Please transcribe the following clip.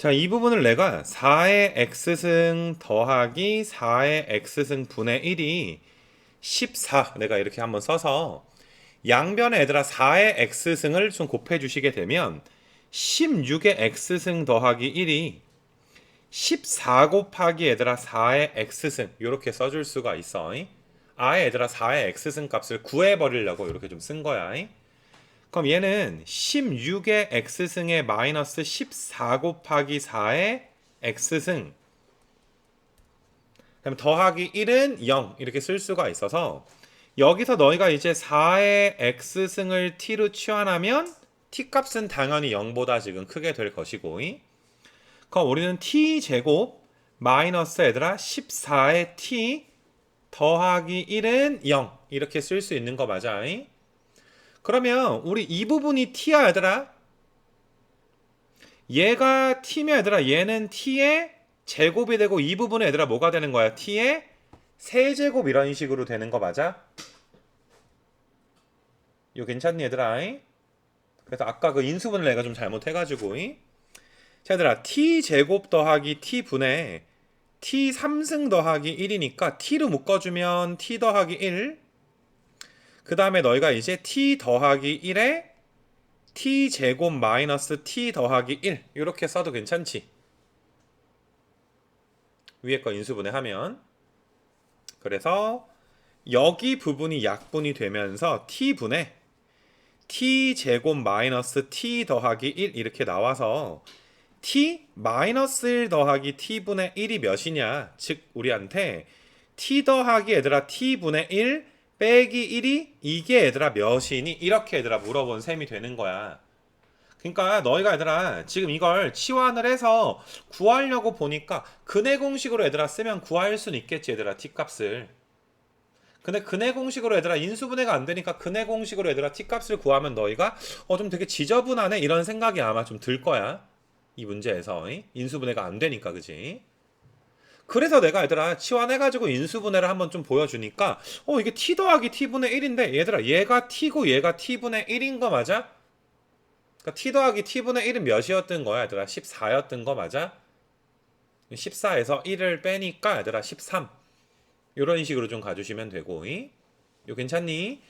자, 이 부분을 내가 4의 x승 더하기 4의 x승 분의 1이 14 내가 이렇게 한번 써서 양변에 얘들아 4의 x승을 좀 곱해 주시게 되면 16의 x승 더하기 1이 14 곱하기 얘들아 4의 x승 이렇게 써줄 수가 있어. 아예 얘들아 4의 x승 값을 구해 버리려고 이렇게 좀 쓴 거야. 그럼 얘는 16의 x승의 마이너스 14 곱하기 4의 x승. 그다음에 더하기 1은 0 이렇게 쓸 수가 있어서 여기서 너희가 이제 4의 x승을 t로 치환하면 t 값은 당연히 0보다 지금 크게 될 것이고. 그럼 우리는 t 제곱 마이너스 얘들아 14의 t 더하기 1은 0 이렇게 쓸 수 있는 거 맞아? 그러면 우리 이 부분이 t야 얘들아 얘가 t면 얘들아 얘는 t의 제곱이 되고 이 부분에 얘들아 뭐가 되는 거야 t의 세제곱 이런 식으로 되는 거 맞아? 이거 괜찮니 얘들아? 그래서 아까 그 인수분을 내가 좀 잘못해가지고 자 얘들아 t 제곱 더하기 t 분의 t 3승 더하기 1이니까 t로 묶어주면 t 더하기 1. 그 다음에 너희가 이제 t 더하기 1에 t 제곱 마이너스 t 더하기 1 이렇게 써도 괜찮지? 위에 거 인수분해 하면. 그래서 여기 부분이 약분이 되면서 t분의 t 제곱 마이너스 t 더하기 1 이렇게 나와서 t 마이너스 1 더하기 t분의 1이 몇이냐? 즉 우리한테 t 더하기 얘들아 t분의 1 빼기 1이 이게 얘들아 몇이니? 이렇게 얘들아 물어본 셈이 되는 거야. 그러니까 너희가 얘들아 지금 이걸 치환을 해서 구하려고 보니까 근해 공식으로 얘들아 쓰면 구할 수는 있겠지 얘들아 t 값을. 근데 근해 공식으로 얘들아 인수분해가 안 되니까 근해 공식으로 얘들아 t 값을 구하면 너희가 어 좀 되게 지저분하네? 이런 생각이 아마 좀 들 거야. 이 문제에서. 인수분해가 안 되니까 그지 그래서 내가 얘들아 치환해가지고 인수분해를 한번 좀 보여주니까 어 이게 t 더하기 t분의 1인데 얘들아 얘가 t고 얘가 t분의 1인 거 맞아? 그러니까 t 더하기 t분의 1은 몇이었던 거야 얘들아 14였던 거 맞아? 14에서 1을 빼니까 얘들아 13 이런 식으로 좀 가주시면 되고 이? 요 괜찮니?